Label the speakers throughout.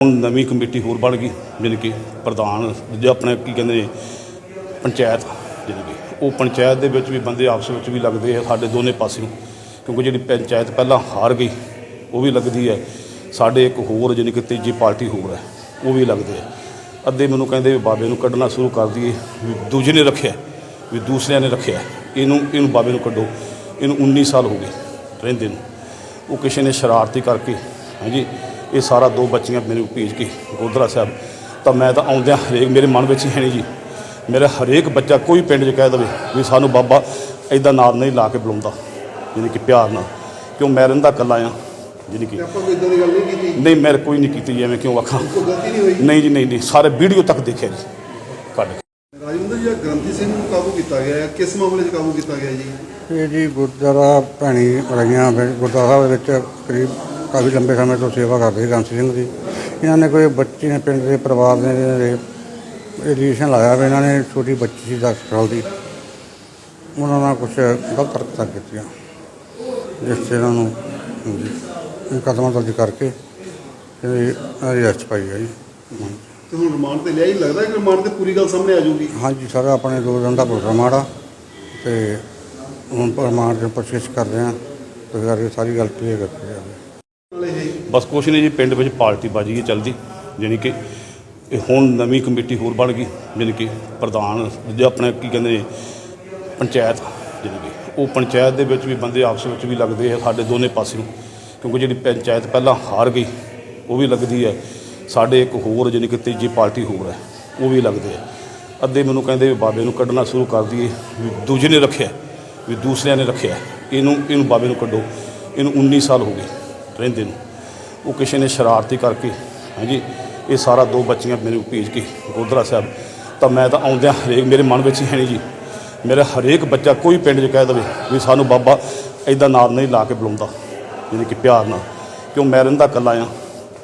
Speaker 1: ਹੁਣ ਨਵੀਂ ਕਮੇਟੀ ਹੋਰ ਬਣ ਗਈ, ਜਾਣੀ ਕਿ ਪ੍ਰਧਾਨ ਜੇ ਆਪਣੇ ਕੀ ਕਹਿੰਦੇ ਨੇ, ਪੰਚਾਇਤ, ਜਾਣੀ ਕਿ ਉਹ ਪੰਚਾਇਤ ਦੇ ਵਿੱਚ ਵੀ ਬੰਦੇ ਆਪਸ ਵਿੱਚ ਵੀ ਲੱਗਦੇ ਆ ਸਾਡੇ ਦੋਨੇ ਪਾਸਿਓਂ, ਕਿਉਂਕਿ ਜਿਹੜੀ ਪੰਚਾਇਤ ਪਹਿਲਾਂ ਹਾਰ ਗਈ, ਉਹ ਵੀ ਲੱਗਦੀ ਹੈ। ਸਾਡੇ ਇੱਕ ਹੋਰ ਜਾਣੀ ਕਿ ਤੀਜੀ ਪਾਰਟੀ ਹੋਰ ਹੈ, ਉਹ ਵੀ ਲੱਗਦੇ ਆ। ਅੱਧੇ ਮੈਨੂੰ ਕਹਿੰਦੇ ਵੀ ਬਾਬੇ ਨੂੰ ਕੱਢਣਾ ਸ਼ੁਰੂ ਕਰ ਦਈਏ, ਵੀ ਦੂਜੇ ਨੇ ਰੱਖਿਆ, ਵੀ ਦੂਸਰਿਆਂ ਨੇ ਰੱਖਿਆ, ਇਹਨੂੰ ਇਹਨੂੰ ਬਾਬੇ ਨੂੰ ਕੱਢੋ। ਇਹਨੂੰ 19 ਸਾਲ ਹੋ ਗਏ ਰਹਿੰਦੇ ਨੂੰ। ਉਹ ਕਿਸੇ ਨੇ ਸ਼ਰਾਰਤੀ ਕਰਕੇ, ਹਾਂਜੀ ਇਹ ਸਾਰਾ ਦੋ ਬੱਚੀਆਂ ਮੈਨੂੰ ਭੇਜ ਕੇ ਗੁਰਦੁਆਰਾ ਸਾਹਿਬ ਤਾਂ ਮੈਂ ਤਾਂ ਆਉਂਦਿਆਂ ਹਰੇਕ ਮੇਰੇ ਮਨ ਵਿੱਚ ਹੀ ਹੈ ਨਹੀਂ ਜੀ। ਮੇਰਾ ਹਰੇਕ ਬੱਚਾ ਕੋਈ ਪਿੰਡ 'ਚ ਕਹਿ ਦੇਵੇ ਵੀ ਸਾਨੂੰ ਬਾਬਾ ਐਦਾਂ ਨਾਮ ਨਹੀਂ ਲਾ ਕੇ ਬੁਲਾਉਂਦਾ ਜਾਣੀ ਕਿ ਪਿਆਰ ਨਾਲ। ਕਿਉਂ ਮੈਂ ਰਹਿੰਦਾ ਇਕੱਲਾ ਆ ਜਾਣੀ ਕਿ
Speaker 2: ਤੇ ਆਪਾਂ ਕੋਈ ਇਦਾਂ ਦੀ ਗੱਲ ਨਹੀਂ ਕੀਤੀ?
Speaker 1: ਨਹੀਂ ਮੈਂ ਕੋਈ ਨਹੀਂ ਕੀਤੀ ਜੀ ਐਵੇਂ ਕਿਉਂ ਆਖਾਂ?
Speaker 2: ਕੋਈ ਗਲਤੀ ਨਹੀਂ ਹੋਈ?
Speaker 1: ਨਹੀਂ ਜੀ ਨਹੀਂ ਨਹੀਂ ਸਾਰੇ ਵੀਡੀਓ ਤੱਕ ਦੇਖਿਆ ਜੀ। ਕੱਢ ਕੇ
Speaker 2: ਰਾਜਵਿੰਦਰ ਜੀ ਗ੍ਰੰਥੀ ਸਿੰਘ ਨੂੰ ਕਾਬੂ ਕੀਤਾ ਗਿਆ ਹੈ? ਕਿਸ ਮਾਮਲੇ 'ਚ ਕਾਬੂ ਕੀਤਾ ਗਿਆ ਜੀ?
Speaker 3: ਇਹ ਜੀ ਗੁਰਦੁਆਰਾ ਭੈਣੀ ਰਹੀਆਂ ਗੁਰਦੁਆਰਾ ਸਾਹਿਬ ਦੇ ਵਿੱਚ ਕਰੀਬ ਕਾਫੀ ਲੰਬੇ ਸਮੇਂ ਤੋਂ ਸੇਵਾ ਕਰਦੇ ਸੀ ਗੰਸ ਸਿੰਘ ਜੀ ਇਹਨਾਂ ਨੇ ਕੋਈ ਬੱਚੀ ਨੇ ਪਿੰਡ ਦੇ ਪਰਿਵਾਰ ਨੇ ਰਿਲੇਸ਼ਨ ਲਾਇਆ ਵੀ ਇਹਨਾਂ ਨੇ ਛੋਟੀ ਬੱਚੀ ਸੀ 10 ਸਾਲ ਦੀ। ਉਹਨਾਂ ਨਾਲ ਕੁਝ ਗਲਤ ਹਰਕਤਾਂ ਕੀਤੀਆਂ ਜਿਸ 'ਚ ਇਹਨਾਂ ਨੂੰ ਹਾਂਜੀ, ਇਹ ਕਦਮਾਂ ਦਰਜ ਕਰਕੇ ਇਹ ਅਰੈਸਟ ਪਾਈ ਹਾਂਜੀ।
Speaker 2: ਤੇ ਹੁਣ ਰਿਮਾਂਡ ਤੇ ਲਿਆ ਹੀ ਲੱਗਦਾ ਕਿ ਰਿਮਾਂਡ ਤੇ ਪੂਰੀ ਗੱਲ ਸਾਹਮਣੇ ਆ ਜਾਊਗੀ।
Speaker 3: ਹਾਂਜੀ ਸਰ ਆਪਣੇ ਦੋ ਦਿਨ ਦਾ ਪ੍ਰੋਗਰਾਮ ਆੜਾ ਤੇ ਹੁਣ ਪ੍ਰਮਾਣ ਦੇ ਪੁੱਛਗਿੱਛ ਕਰ ਰਹੇ ਹਾਂ ਤੇ ਸਾਰੀ ਗੱਲ ਕਲੀਅਰ
Speaker 2: ਨਾਲੇ ਇਹ
Speaker 1: ਬਸ ਕੁਛ ਨਹੀਂ ਜੀ, ਪਿੰਡ ਵਿੱਚ ਪਾਰਟੀ ਬਾਜੀ ਹੈ ਚੱਲਦੀ, ਜਾਣੀ ਕਿ ਇਹ ਹੁਣ ਨਵੀਂ ਕਮੇਟੀ ਹੋਰ ਬਣ ਗਈ, ਜਾਣੀ ਕਿ ਪ੍ਰਧਾਨ ਜੇ ਆਪਣੇ ਕੀ ਕਹਿੰਦੇ ਨੇ, ਪੰਚਾਇਤ, ਜਾਣੀ ਕਿ ਉਹ ਪੰਚਾਇਤ ਦੇ ਵਿੱਚ ਵੀ ਬੰਦੇ ਆਪਸ ਵਿੱਚ ਵੀ ਲੱਗਦੇ ਆ ਸਾਡੇ ਦੋਨੇ ਪਾਸਿਓਂ, ਕਿਉਂਕਿ ਜਿਹੜੀ ਪੰਚਾਇਤ ਪਹਿਲਾਂ ਹਾਰ ਗਈ, ਉਹ ਵੀ ਲੱਗਦੀ ਹੈ, ਸਾਡੇ ਇੱਕ ਹੋਰ ਜਾਣੀ ਕਿ ਤੀਜੀ ਪਾਰਟੀ ਹੋਰ ਹੈ, ਉਹ ਵੀ ਲੱਗਦੇ ਆ। ਅੱਧੇ ਮੈਨੂੰ ਕਹਿੰਦੇ ਵੀ ਬਾਬੇ ਨੂੰ ਕੱਢਣਾ ਸ਼ੁਰੂ ਕਰ ਦਈਏ, ਵੀ ਦੂਜੇ ਨੇ ਰੱਖਿਆ, ਵੀ ਦੂਸਰਿਆਂ ਨੇ ਰੱਖਿਆ, ਇਹਨੂੰ ਇਹਨੂੰ ਬਾਬੇ ਨੂੰ ਕੱਢੋ, ਇਹਨੂੰ 19 ਸਾਲ ਹੋ ਗਏ। ਰਹਿੰਦੇ ਨੂੰ। ਉਹ ਕਿਸੇ ਨੇ ਸ਼ਰਾਰਤੀ ਕਰਕੇ ਹਾਂਜੀ ਇਹ ਸਾਰਾ ਦੋ ਬੱਚੀਆਂ ਮੈਨੂੰ ਭੇਜ ਕੇ ਗੁਰਦੁਆਰਾ ਸਾਹਿਬ ਤਾਂ ਮੈਂ ਤਾਂ ਆਉਂਦਿਆਂ ਹਰੇਕ ਮੇਰੇ ਮਨ ਵਿੱਚ ਹੀ ਨਹੀਂ ਜੀ। ਮੇਰਾ ਹਰੇਕ ਬੱਚਾ ਕੋਈ ਪਿੰਡ 'ਚ ਕਹਿ ਦੇਵੇ ਵੀ ਸਾਨੂੰ ਬਾਬਾ ਐਦਾਂ ਨਾਮ ਨਹੀਂ ਲਾ ਕੇ ਬੁਲਾਉਂਦਾ ਜਾਣੀ ਕਿ ਪਿਆਰ ਨਾਲ। ਕਿਉਂ ਮੈਂ ਰਹਿੰਦਾ ਇਕੱਲਾ ਆ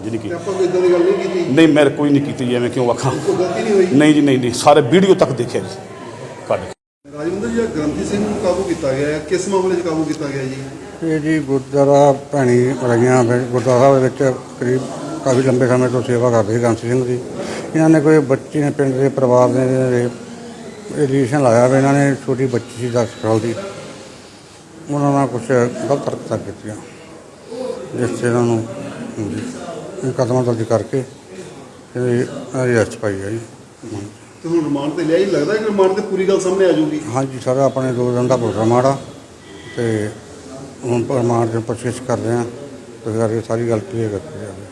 Speaker 1: ਜਾਣੀ ਕਿ
Speaker 2: ਤੇ ਆਪਾਂ ਕੋਈ ਇਦਾਂ ਦੀ ਗੱਲ ਨਹੀਂ ਕੀਤੀ?
Speaker 1: ਨਹੀਂ ਮੈਂ ਕੋਈ ਨਹੀਂ ਕੀਤੀ ਐਵੇਂ ਕਿਉਂ ਆਖਾਂ?
Speaker 2: ਨਹੀਂ
Speaker 1: ਜੀ ਨਹੀਂ ਨਹੀਂ ਸਾਰੇ ਵੀਡੀਓ ਤੱਕ ਦੇਖਿਆ ਜੀ। ਕੱਢ
Speaker 2: ਰਾਜਵਿੰਦਰ ਜੀ ਆਹ ਗ੍ਰੰਥੀ ਸਿੰਘ ਨੂੰ ਕਾਬੂ ਕੀਤਾ ਗਿਆ ਹੈ? ਕਿਸ ਮਾਮਲੇ 'ਚ ਕਾਬੂ ਕੀਤਾ ਗਿਆ ਜੀ?
Speaker 3: ਇਹ ਜੀ ਗੁਰਦੁਆਰਾ ਭੈਣੀ ਰਹੀਆਂ ਗੁਰਦੁਆਰਾ ਸਾਹਿਬ ਦੇ ਵਿੱਚ ਕਰੀਬ ਕਾਫੀ ਲੰਬੇ ਸਮੇਂ ਤੋਂ ਸੇਵਾ ਕਰਦੇ ਸੀ ਗੰਸ ਸਿੰਘ ਦੀ। ਇਹਨਾਂ ਨੇ ਕੋਈ ਬੱਚੀ ਨੇ ਪਿੰਡ ਦੇ ਪਰਿਵਾਰ ਨੇ ਰਿਲੇਸ਼ਨ ਲਾਇਆ ਵੀ ਇਹਨਾਂ ਨੇ ਛੋਟੀ ਬੱਚੀ ਸੀ 10 ਸਾਲ ਦੀ। ਉਹਨਾਂ ਨਾਲ ਕੁਝ ਗਲਤ ਹਰਕਤਾਂ ਕੀਤੀਆਂ ਜਿਸ 'ਚ ਇਹਨਾਂ ਨੂੰ ਹਾਂਜੀ, ਕਦਮਾਂ ਦਰਜ ਕਰਕੇ ਇਹ ਅਰੈਸਟ ਪਾਈ ਹੈ ਜੀ
Speaker 2: ਤੇ ਹੁਣ ਰਿਮਾਂਡ ਤੇ ਲਿਆ ਹੀ ਲੱਗਦਾ ਕਿ ਰਿਮਾਂਡ ਤੇ ਪੂਰੀ ਗੱਲ ਸਾਹਮਣੇ ਆ ਜਾਊਗੀ।
Speaker 3: ਹਾਂਜੀ, ਸਰ ਆਪਣੇ ਦੋ ਦਿਨ ਦਾ ਪ੍ਰੋਗਰਾਮ ਆੜਾ ਤੇ ਹੁਣ ਪ੍ਰਮਾਣ ਦੇ ਪੁੱਛਗਿੱਛ ਕਰ ਰਹੇ ਹਾਂ ਤੇ ਕਰਕੇ ਸਾਰੀ ਗੱਲ ਕਲੀਅਰ ਕਰਕੇ ਜਾਵੇ।